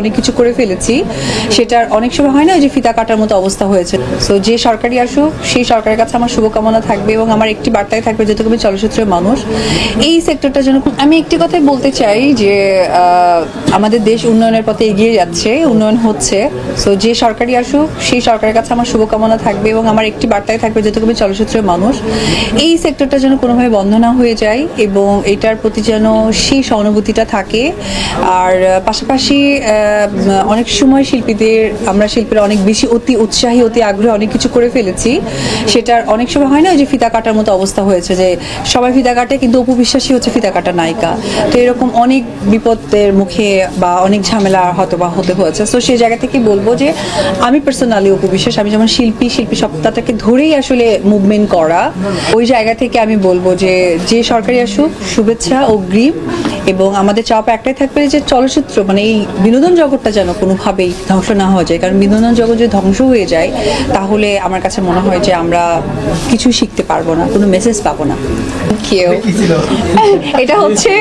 অনেক কিছু করে ফেলেছি। সেটার অনেক সময় হয় না যে ফিতা কাটার মতো অবস্থা হয়েছে। তো যে সরকারি আসুক, সেই সরকারের কাছে আমার শুভকামনা থাকবে এবং আমার একটি বার্তায় থাকবে যেহেতু আমি চলচ্চিত্রের মানুষ। এই সেক্টরটার জন্য আমি একটি কথাই বলতে চাই যে আমাদের দেশ উন্নয়নের পথে এগিয়ে যাচ্ছে, উন্নয়ন হচ্ছে। সো যে সরকারি আসুক, সেই সরকারের কাছে আমার শুভকামনা থাকবে এবং আমার একটি বার্তায় থাকবে যেহেতু আমি চলচ্চিত্রের মানুষ। এই সেক্টরটা যেন কোনোভাবে বন্ধ না হয়ে যায় এবং এটার প্রতি যেন সেই সহানুভূতিটা থাকে। আর পাশাপাশি অনেক সময় শিল্পীদের, আমরা শিল্পীরা অনেক বেশি অতি উৎসাহী, অতি আগ্রহে অনেক কিছু করে ফেলেছি। সেটার অনেক সময় হয় না যে ফিতা কাটার মতো অবস্থা হয়েছে যে, সবাই ফিতা কাটে কিন্তু অপু বিশ্বাসী হচ্ছে ফিতা কাটা নায়িকা। তো এরকম অনেক বিপদের মুখে বা অনেক ঝামেলা হয়তো বা হতে হয়েছে। তো সেই জায়গা থেকে বলব যে আমি পার্সোনালি অপু বিশ্বাস আমি যেমন শিল্পী শিল্পী সপ্তাহটাকে ধরেই আসলে মুভমেন্ট করা। ওই জায়গা থেকে আমি বলব যে যে সরকারি আসুক শুভেচ্ছা ও গ্রিপ এবং আমাদের চাপ একটাই থাকবে যে চলচ্চিত্র মানে এই বিনোদন জগৎটা যেন কোনোভাবেই ধ্বংস না হয়ে যায়। কারণ বিনোদন জগৎ যদি ধ্বংস হয়ে যায় তাহলে আমার কাছে মনে হয় যে আমরা কিছু শিখতে পারব না কোনো মেসেজ পাবো না। কেউ এটা হচ্ছে